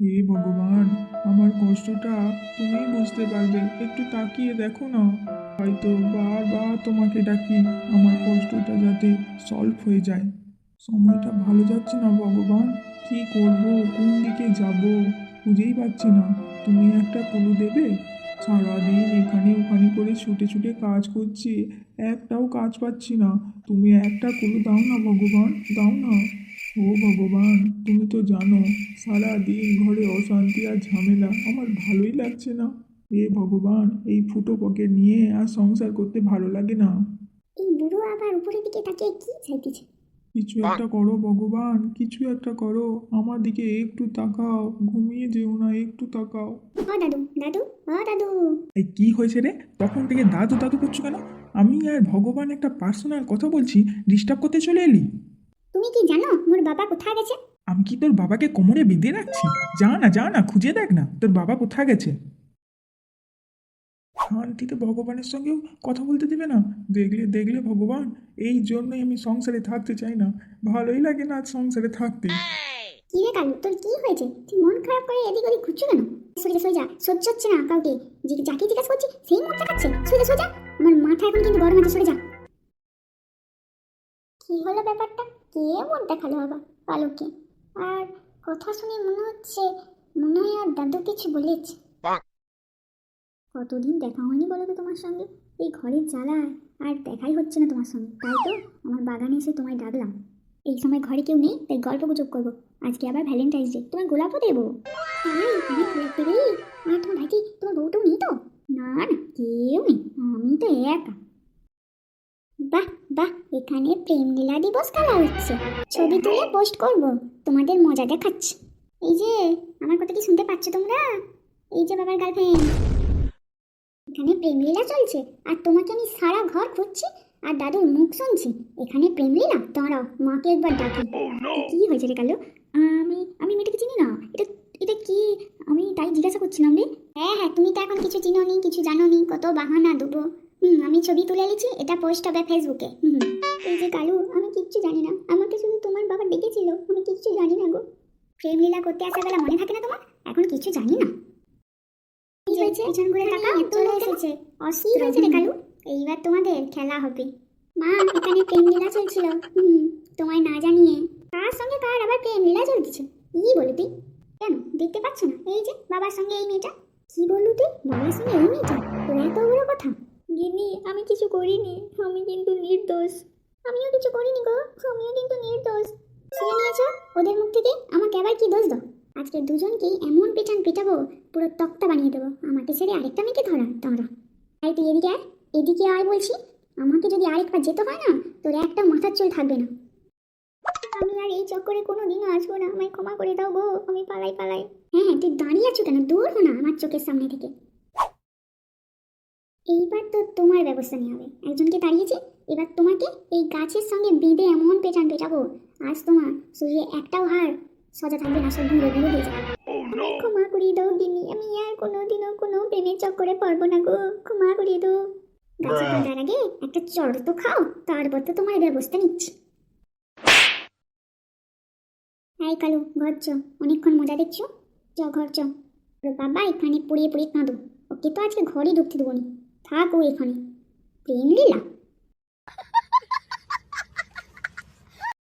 হে ভগবান, আমার কষ্টটা তুমি বুঝতে পারবে। একটু তাকিয়ে দেখো না। হয়তো বারবার তোমাকে ডাকি, আমার কষ্টটা যাতে সলভ হয়ে যায়। সময়টা ভালো যাচ্ছে না ভগবান? কি করব? কোন দিকে যাব? খুঁজেই পাচ্ছি না। তুমি একটা কুলু দেবে? সারাদিন এখানে ওখানে করে ছুটে ছুটে কাজ করছি, একটাও কাজ পাচ্ছি না। তুমি একটা কুলু দাও না ভগবান, দাও না। ও ভগবান তুমি তো জানো সারা দিন ঘরে অশান্তি আর ঝামেলা। আমার ভালোই লাগছে না। এ ভগবান এই ফুটো পকেট নিয়ে আর সংসার করতে ভালো লাগে না। এই বুড়ো আবার উপরের দিকে তাকিয়ে কি চাইতেছে? কিছু একটা করো ভগবান কিছু একটা করো। আমার দিকে একটু তাকাও ঘুমিয়ে যেও না একটু তাকাও। ও দাদু দাদু ও দাদু। এই কি হয়েছে রে? তখন থেকে দাদু দাদু করছ কেন? আমি আর ভগবান একটা পার্সোনাল কথা বলছি ডিস্টার্ব করতে চলে এলি? তুমি কি জানো মোর বাবা কোথায় গেছে? আমি কি তোর বাবাকে কোমরে বেঁধে রাখছি? যা না যা না খুঁজে দেখ না তোর বাবা কোথায় গেছে? শান্তিতে ভগবানের সঙ্গেও কথা বলতে দেবে না। দেখলে দেখলে ভগবান এই জন্যই আমি সংসারে থাকতে চাই না। ভালোই লাগে না সংসারে থাকতে। কি রে কালু তোর কি হয়েছে? তুই মন খারাপ করে এদিক ওদিক ঘুরছো কেন? সোজা সোজা সহ্য হচ্ছে না কাউকে। যে যাকে জিজ্ঞাসা করছি সেই মন দেখাচ্ছে সোজা সোজা? আমার মাথা এখন কিন্তু গরম আছে সরে যা। কি হলো ব্যাপারটা? কে মন দেখাল বাবা? কালুকে আর কথা শুনে মনে হচ্ছে মনে হয় আর দাদু কিছু বলেছে। কতদিন দেখা হয়নি বলো তো তোমার সঙ্গে? এই ঘরের জ্বালায় আর দেখাই হচ্ছে না তোমার সঙ্গে। তাই তো আমার বাগানে এসে তোমায় ডাকলাম। এই সময় ঘরে কেউ নেই তাই গল্প গুজব করব। আজকে আবার ভ্যালেন্টাইন্স ডে তোমার গোলাপও দেবো। তাই আমি গোলাপ দেবে আর তোমার ভাইটি তোমার বউটাও নেই তো? না না কেউ নেই। আমি তো একা। বাহ বাহ এখানে প্রেম লীলা দিবস খেলা হচ্ছে। ছবি তুলে পোস্ট করব তোমাদের মজা দেখাচ্ছি। এই যে আমার কথা কি শুনতে পাচ্ছ তোমরা? এই যে বাবার গার্লফ্রেন্ড এখানে প্রেম লীলা চলছে আর তোমাকে আমি সারা ঘর খুঁজছি আর দাদুর মুখ শুনছি। এখানে প্রেম লীলা দাঁড়াও মাকে একবার ডাকি। কি হয়েছে রে কালো? আমি আমি মেয়েটাকে চিনি না। এটা এটা কি? আমি তাই জিজ্ঞাসা করছিলাম রে। হ্যাঁ হ্যাঁ তুমি তো এখন কিছু চিনো নি কিছু জানো নি কত বাহানা দেবো। হুম আমি ছবি তুলে নিয়েছি এটা পোস্ট হবে ফেসবুকে হুম। এই যে কালু আমি কিচ্ছু জানি না। আমাকে শুধু তোমার বাবা ডেকেছিল আমি কিচ্ছু জানি না গো। প্রেম লীলা করতে আসা বেলা মনে থাকে না তোমার? এখন কিছু জানি না। কি হয়েছে? পিছন ঘুরে তাকা চলে এসেছে। অস্থির হয়েছে রে কালু? এইবার তোমাদের খেলা হবে। মা এখানে প্রেম লীলা চলছিল। হুম তোমায় না জানিয়ে। কার সঙ্গে কার আবার প্রেম লীলা চলতেছে কি বলি তুই? কেন? দেখতে পাচ্ছ না? এই যে বাবার সঙ্গে এই মেয়েটা। কি বললু তুই? বাবার সঙ্গে এই মেয়েটা? গিনি আমি কিছু করিনি, আমি কিন্তু নির্দোষ। আমিও কিছু করিনি গো, আমিও কিন্তু নির্দোষ। শুনে নিয়েছ? ওদের মুখ থেকে আমাকে আবার কি দোষ দাও? আজকে দুজনকেই এমন পেটান পেটাবো, পুরো তক্তা বানিয়ে দেবো। আমাকে ছেড়ে আরেকটা মেয়েকে ধরা তোমরা। আরে তুই এদিকে আয় এদিকে আয় বলছি। আমাকে যদি আরেকবার যেতে হয় না, তোর একটা মাথার চুল থাকবে না। আমি আর এই চক্করে কোনো দিনও আসব না, আমায় ক্ষমা করে দাও গো, আমি পালাই পালাই। হ্যাঁ হ্যাঁ তুই দাঁড়িয়ে আছো কেন? দূর হো না আমার চোখের সামনে থেকে। এইবার তোমার ব্যবস্থা নেওয়া হবে। একজনকে দাঁড়িয়েছে এবার তোমাকে এই গাছের সঙ্গে বেঁধে এমন পেটান পেটাবো আজ তোমার শরীরে একটাও হাড় সজা থাকবে না সব ঘুরে ঘুরে হয়ে যাবে। ক্ষমা করিয়ে দাও দিনি আমি আর কোনোদিনও কোনো প্রেমের চক্করে পড়ব না গো। ক্ষমা করিয়ে দাও। গাছে কাটার আগে একটা চড় তো খাও তারপর তো তোমার ব্যবস্থা নিচ্ছি। এই কালু ঘর চ অনেকক্ষণ মজা দেখছ? চ ঘর চ। বাবা এখানে পড়িয়ে পড়িয়ে কাঁদো। ওকে তো আজকে ঘরে ঢুকতে দেবো নি। থাক ও এখানে। প্রেম লীলা।